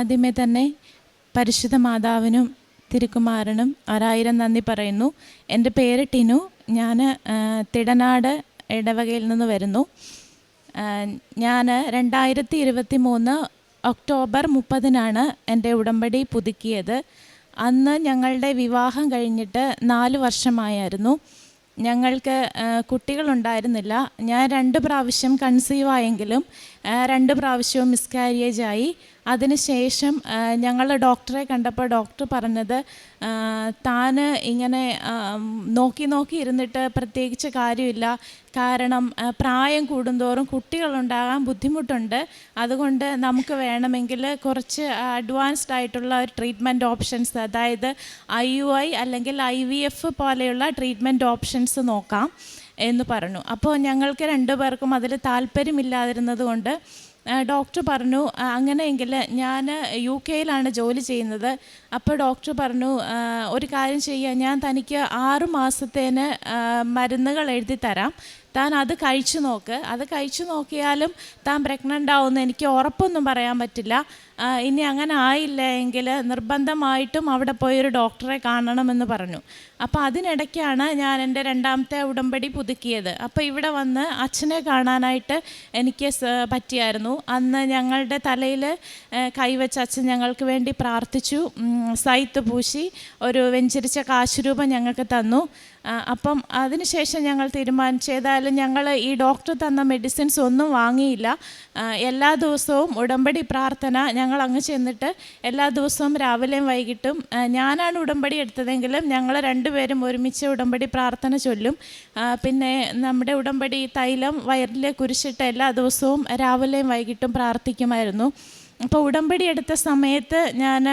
ആദ്യമേ തന്നെ പരിശുദ്ധ മാതാവിനും തിരുക്കുമാരനും ഒരായിരം നന്ദി പറയുന്നു. എന്റെ പേര് ടിനു. ഞാൻ തിടനാട് ഇടവകയിൽ നിന്ന് വരുന്നു. ഞാൻ രണ്ടായിരത്തി ഇരുപത്തി മൂന്ന് ഒക്ടോബർ മുപ്പതിനാണ് എന്റെ ഉടമ്പടി പുതുക്കിയത്. അന്ന് ഞങ്ങളുടെ വിവാഹം കഴിഞ്ഞിട്ട് നാല് വർഷമായിരുന്നു ഞങ്ങൾക്ക് കുട്ടികളുണ്ടായിരുന്നില്ല. ഞാൻ രണ്ട് പ്രാവശ്യം കൺസീവ് ആയെങ്കിലും രണ്ട് പ്രാവശ്യവും മിസ്കാരിയേജ് ആയി. അതിനുശേഷം ഞങ്ങൾ ഡോക്ടറെ കണ്ടപ്പോൾ ഡോക്ടർ പറഞ്ഞത് താന് ഇങ്ങനെ നോക്കി നോക്കി ഇരുന്നിട്ട് പ്രത്യേകിച്ച് കാര്യമില്ല. കാരണം പ്രായം കൂടുന്തോറും കുട്ടികളുണ്ടാകാൻ ബുദ്ധിമുട്ടുണ്ട്. അതുകൊണ്ട് നമുക്ക് വേണമെങ്കിൽ കുറച്ച് അഡ്വാൻസ്ഡ് ആയിട്ടുള്ള ഒരു ട്രീറ്റ്മെന്റ് ഓപ്ഷൻസ് അതായത് ഐ യു ഐ അല്ലെങ്കിൽ ഐ വി എഫ് പോലെയുള്ള ട്രീറ്റ്മെന്റ് ഓപ്ഷൻസ് നോക്കാം എന്ന് പറഞ്ഞു. അപ്പോൾ ഞങ്ങൾക്ക് രണ്ടു പേർക്കും അതിൽ താല്പര്യമില്ലാതിരുന്നത് കൊണ്ട് ഡോക്ടർ പറഞ്ഞു അങ്ങനെയെങ്കിൽ ഞാൻ യു കെയിലാണ് ജോലി ചെയ്യുന്നത്. അപ്പോൾ ഡോക്ടർ പറഞ്ഞു ഒരു കാര്യം ചെയ്യുക ഞാൻ തനിക്ക് ആറു മാസത്തേന് മരുന്നുകൾ എഴുതി തരാം താൻ അത് കഴിച്ചു നോക്ക്. അത് കഴിച്ചു നോക്കിയാലും താൻ പ്രഗ്നന്റ് ആവുമെന്ന് എനിക്ക് ഉറപ്പൊന്നും പറയാൻ പറ്റില്ല. ഇനി അങ്ങനെ ആയില്ല എങ്കിൽ നിർബന്ധമായിട്ടും അവിടെ പോയി ഒരു ഡോക്ടറെ കാണണമെന്ന് പറഞ്ഞു. അപ്പോൾ അതിനിടയ്ക്കാണ് ഞാൻ എന്റെ രണ്ടാമത്തെ ഉടമ്പടി പുതുക്കിയത്. അപ്പോൾ ഇവിടെ വന്ന് അച്ഛനെ കാണാനായിട്ട് എനിക്ക് പറ്റിയായിരുന്നു. അന്ന് ഞങ്ങളുടെ തലയിൽ കൈവച്ച അച്ഛൻ ഞങ്ങൾക്ക് വേണ്ടി പ്രാർത്ഥിച്ചു. സൈത്ത് പൂശി ഒരു വെഞ്ചരിച്ച കാശുരൂപം ഞങ്ങൾക്ക് തന്നു. അപ്പം അതിനുശേഷം ഞങ്ങൾ തീരുമാനിച്ചു. ഏതായാലും ഞങ്ങൾ ഈ ഡോക്ടർ തന്ന മെഡിസിൻസ് ഒന്നും വാങ്ങിയില്ല. എല്ലാ ദിവസവും ഉടമ്പടി പ്രാർത്ഥന. ഞങ്ങൾ അങ്ങ് ചെന്നിട്ട് എല്ലാ ദിവസവും രാവിലെയും വൈകിട്ടും ഞാനാണ് ഉടമ്പടി എടുത്തതെങ്കിലും ഞങ്ങൾ രണ്ടുപേരും ഒരുമിച്ച് ഉടമ്പടി പ്രാർത്ഥന ചൊല്ലും. പിന്നെ നമ്മുടെ ഉടമ്പടി തൈലം വയറിൽ കുരിശിട്ട് എല്ലാ ദിവസവും രാവിലെയും വൈകിട്ടും പ്രാർത്ഥിക്കുമായിരുന്നു. അപ്പോൾ ഉടമ്പടി എടുത്ത സമയത്ത് ഞാൻ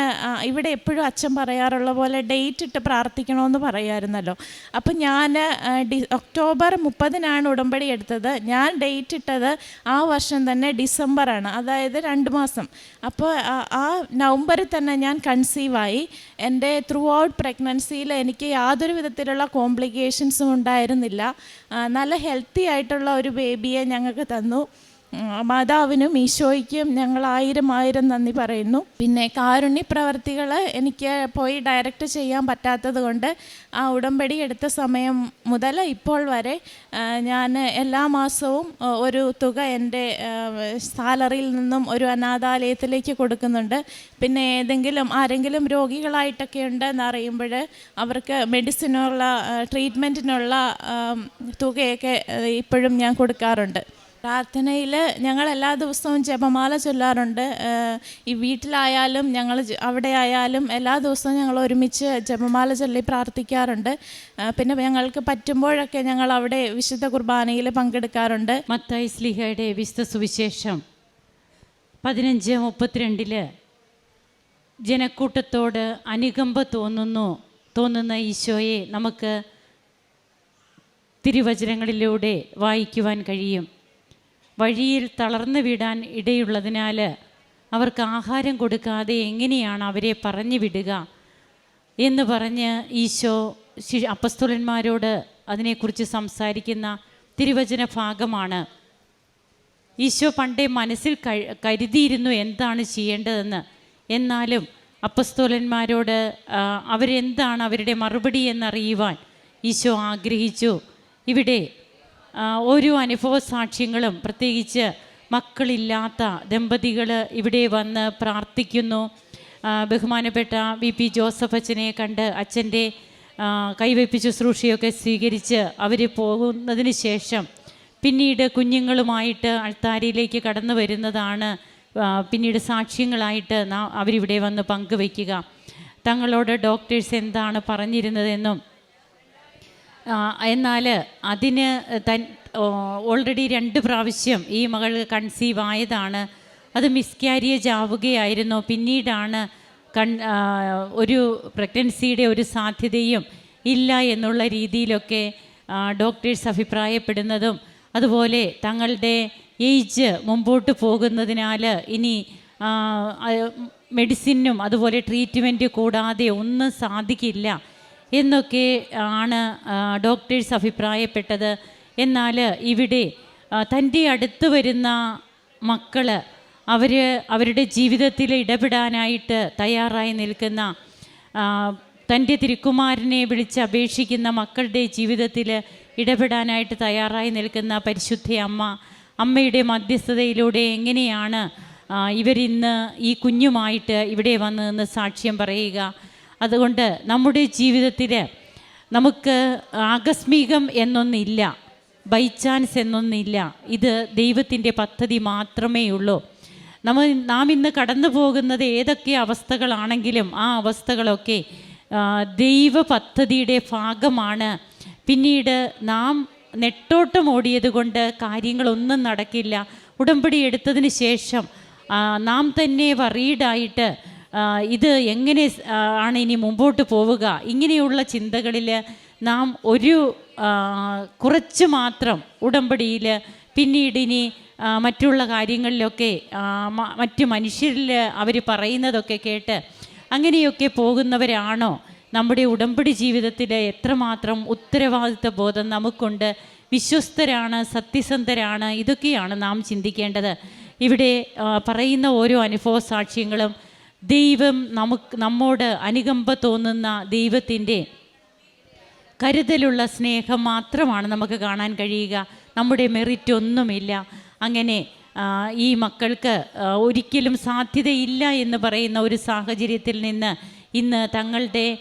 ഇവിടെ എപ്പോഴും അച്ഛൻ പറയാറുള്ള പോലെ ഡേറ്റ് ഇട്ട് പ്രാർത്ഥിക്കണമെന്ന് പറയുമായിരുന്നല്ലോ അപ്പം ഞാൻ ഡി ഒക്ടോബർ മുപ്പതിനാണ് ഉടമ്പടി എടുത്തത്. ഞാൻ ഡേറ്റ് ഇട്ടത് ആ വർഷം തന്നെ ഡിസംബറാണ് അതായത് രണ്ട് മാസം. അപ്പോൾ ആ- നവംബറിൽ തന്നെ ഞാൻ കൺസീവായി എന്റെ ത്രൂ ഔട്ട് പ്രഗ്നൻസിയിൽ എനിക്ക് യാതൊരു വിധത്തിലുള്ള കോംപ്ലിക്കേഷൻസും ഉണ്ടായിരുന്നില്ല. നല്ല ഹെൽത്തി ആയിട്ടുള്ള ഒരു ബേബിയെ ഞങ്ങൾക്ക് തന്നു. മാതാവിനും ഈശോയ്ക്കും ഞങ്ങൾ ആയിരം ആയിരം നന്ദി പറയുന്നു. പിന്നെ കാരുണ്യ പ്രവർത്തികൾ എനിക്ക് പോയി ഡയറക്റ്റ് ചെയ്യാൻ പറ്റാത്തത് കൊണ്ട് ആ ഉടമ്പടി എടുത്ത സമയം മുതൽ ഇപ്പോൾ വരെ ഞാൻ എല്ലാ മാസവും ഒരു തുക എന്റെ സാലറിയിൽ നിന്നും ഒരു അനാഥാലയത്തിലേക്ക് കൊടുക്കുന്നുണ്ട്. പിന്നെ ഏതെങ്കിലും ആരെങ്കിലും രോഗികളായിട്ടൊക്കെ ഉണ്ടെന്ന് അറിയുമ്പോൾ അവർക്ക് മെഡിസിനുള്ള ട്രീറ്റ്മെന്റിനുള്ള തുകയൊക്കെ ഇപ്പോഴും ഞാൻ കൊടുക്കാറുണ്ട്. പ്രാർത്ഥനയിൽ ഞങ്ങൾ എല്ലാ ദിവസവും ജപമാല ചൊല്ലാറുണ്ട്. ഈ വീട്ടിലായാലും ഞങ്ങൾ അവിടെ ആയാലും എല്ലാ ദിവസവും ഞങ്ങൾ ഒരുമിച്ച് ജപമാല ചൊല്ലി പ്രാർത്ഥിക്കാറുണ്ട്. പിന്നെ ഞങ്ങൾക്ക് പറ്റുമ്പോഴൊക്കെ ഞങ്ങൾ അവിടെ വിശുദ്ധ കുർബാനയിൽ പങ്കെടുക്കാറുണ്ട്. മത്തായി സ്ലിഹയുടെ വിശുദ്ധ സുവിശേഷം പതിനഞ്ച് മുപ്പത്തിരണ്ടിൽ ജനക്കൂട്ടത്തോട് അനുകമ്പ തോന്നുന്നു തോന്നുന്ന ഈശോയെ നമുക്ക് തിരുവചനങ്ങളിലൂടെ വായിക്കുവാൻ കഴിയും. വഴിയിൽ തളർന്നു വിടാൻ ഇടയുള്ളതിനാൽ അവർക്ക് ആഹാരം കൊടുക്കാതെ എങ്ങനെയാണ് അവരെ പറഞ്ഞു വിടുക എന്ന് പറഞ്ഞ് ഈശോ അപ്പസ്തുലന്മാരോട് അതിനെക്കുറിച്ച് സംസാരിക്കുന്ന തിരുവചന ഭാഗമാണ്. ഈശോ പണ്ടേ മനസ്സിൽ കരുതിയിരുന്നു എന്താണ് ചെയ്യേണ്ടതെന്ന്. എന്നാലും അപ്പസ്തോലന്മാരോട് അവരെന്താണ് അവരുടെ മറുപടി എന്നറിയുവാൻ ഈശോ ആഗ്രഹിച്ചു. ഇവിടെ ഓരോ അനുഭവ സാക്ഷ്യങ്ങളും പ്രത്യേകിച്ച് മക്കളില്ലാത്ത ദമ്പതികൾ ഇവിടെ വന്ന് പ്രാർത്ഥിക്കുന്നു. ബഹുമാനപ്പെട്ട വി പി ജോസഫ് അച്ഛനെ കണ്ട് അച്ഛന്റെ കൈവയ്പ്പ് ശുശ്രൂഷയൊക്കെ സ്വീകരിച്ച് അവർ പോകുന്നതിന് ശേഷം പിന്നീട് കുഞ്ഞുങ്ങളുമായിട്ട് അൾത്താരിയിലേക്ക് കടന്നു വരുന്നതാണ് പിന്നീട് സാക്ഷ്യങ്ങളായിട്ട് അവരിവിടെ വന്ന് പങ്കുവയ്ക്കുക. തങ്ങളോട് ഡോക്ടേഴ്സ് എന്താണ് പറഞ്ഞിരുന്നതെന്നും എന്നാൽ അതിന് തൻ ഓൾറെഡി രണ്ട് പ്രാവശ്യം ഈ മകൾ കൺസീവ് ആയതാണ്. അത് മിസ്കാരിയേജ് ആവുകയായിരുന്നു. പിന്നീടാണ് കൺ ഒരു പ്രഗ്നൻസിയുടെ ഒരു സാധ്യതയും ഇല്ല എന്നുള്ള രീതിയിലൊക്കെ ഡോക്ടേഴ്സ് അഭിപ്രായപ്പെടുന്നതും അതുപോലെ തങ്ങളുടെ ഏജ് മുമ്പോട്ട് പോകുന്നതിനാൽ ഇനി മെഡിസിനും അതുപോലെ ട്രീറ്റ്മെന്റ് കൂടാതെ ഒന്നും സാധിക്കില്ല. എന്നൊക്കെ ആണ് ഡോക്ടേഴ്സ് അഭിപ്രായപ്പെട്ടത്. എന്നാൽ ഇവിടെ തന്റെ അടുത്ത് വരുന്ന മക്കൾ അവർ അവരുടെ ജീവിതത്തിൽ ഇടപെടാനായിട്ട് തയ്യാറായി നിൽക്കുന്ന തന്റെ തിരുക്കുമാരനെ വിളിച്ച് അപേക്ഷിക്കുന്ന മക്കളുടെ ജീവിതത്തിൽ ഇടപെടാനായിട്ട് തയ്യാറായി നിൽക്കുന്ന പരിശുദ്ധ അമ്മ അമ്മയുടെ മധ്യസ്ഥതയിലൂടെ എങ്ങനെയാണ് ഇവരിന്ന് ഈ കുഞ്ഞുമായിട്ട് ഇവിടെ വന്ന് നിന്ന് സാക്ഷ്യം പറയുക? അതുകൊണ്ട് നമ്മുടെ ജീവിതത്തിൽ നമുക്ക് ആകസ്മികം എന്നൊന്നില്ല ബൈ ചാൻസ് എന്നൊന്നില്ല ഇത് ദൈവത്തിന്റെ പദ്ധതി മാത്രമേ ഉള്ളൂ. നമ്മൾ നാം ഇന്ന് കടന്നു പോകുന്നത് ഏതൊക്കെ അവസ്ഥകളാണെങ്കിലും ആ അവസ്ഥകളൊക്കെ ദൈവ പദ്ധതിയുടെ ഭാഗമാണ്. പിന്നീട് നാം നെട്ടോട്ടം ഓടിയത് കൊണ്ട് കാര്യങ്ങളൊന്നും നടക്കില്ല. ഉടമ്പടി എടുത്തതിന് ശേഷം നാം തന്നെ വറീഡായിട്ട് ഇത് എങ്ങനെ ആണ് ഇനി മുമ്പോട്ട് പോവുക? ഇങ്ങനെയുള്ള ചിന്തകളിൽ നാം ഒരു കുറച്ച് മാത്രം ഉടമ്പടിയിൽ പിന്നീട് ഇനി മറ്റുള്ള കാര്യങ്ങളിലൊക്കെ മറ്റു മനുഷ്യരിൽ അവർ പറയുന്നതൊക്കെ കേട്ട് അങ്ങനെയൊക്കെ പോകുന്നവരാണോ? നമ്മുടെ ഉടമ്പടി ജീവിതത്തിൽ എത്രമാത്രം ഉത്തരവാദിത്വ ബോധം നമുക്കുണ്ട്? വിശ്വസ്തരാണ് സത്യസന്ധരാണ് ഇതൊക്കെയാണ് നാം ചിന്തിക്കേണ്ടത്. ഇവിടെ പറയുന്ന ഓരോ അനുഭവ സാക്ഷ്യങ്ങളും ദൈവം നമുക്ക് നമ്മോട് അനുകമ്പ തോന്നുന്ന ദൈവത്തിന്റെ കരുതലുള്ള സ്നേഹം മാത്രമാണ് നമുക്ക് കാണാൻ കഴിയുക. നമ്മുടെ മെറിറ്റ് ഒന്നുമില്ല. അങ്ങനെ ഈ മക്കൾക്ക് ഒരിക്കലും സാധ്യതയില്ല എന്ന് പറയുന്ന ഒരു സാഹചര്യത്തിൽ നിന്ന് ഇന്ന് തങ്ങളുടെ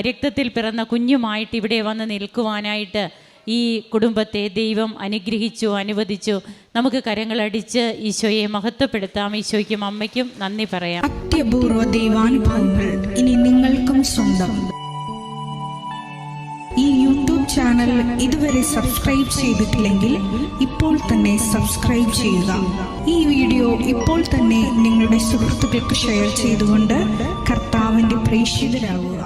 രക്തത്തിൽ പിറന്ന കുഞ്ഞുമായിട്ട് ഇവിടെ വന്ന് നിൽക്കുവാനായിട്ട് ഈ കുടുംബത്തെ ദൈവം അനുഗ്രഹിച്ചു അനുവദിച്ചു. നമുക്ക് കരങ്ങളടിച്ച് ഈശോയെ മഹത്വപ്പെടുത്താം. ഈശോയ്ക്കും അമ്മയ്ക്കും നന്ദി പറയാം. അത്യപൂർവ ദൈവാനുഭവങ്ങൾ ഇനി നിങ്ങൾക്കും സ്വന്തം. ഈ യൂട്യൂബ് ചാനൽ ഇതുവരെ സബ്സ്ക്രൈബ് ചെയ്തിട്ടില്ലെങ്കിൽ ഇപ്പോൾ തന്നെ സബ്സ്ക്രൈബ് ചെയ്യുക. ഈ വീഡിയോ ഇപ്പോൾ തന്നെ നിങ്ങളുടെ സുഹൃത്തുക്കൾക്ക് ഷെയർ ചെയ്തുകൊണ്ട് കർത്താവിന്റെ പ്രേക്ഷിതരാകുക.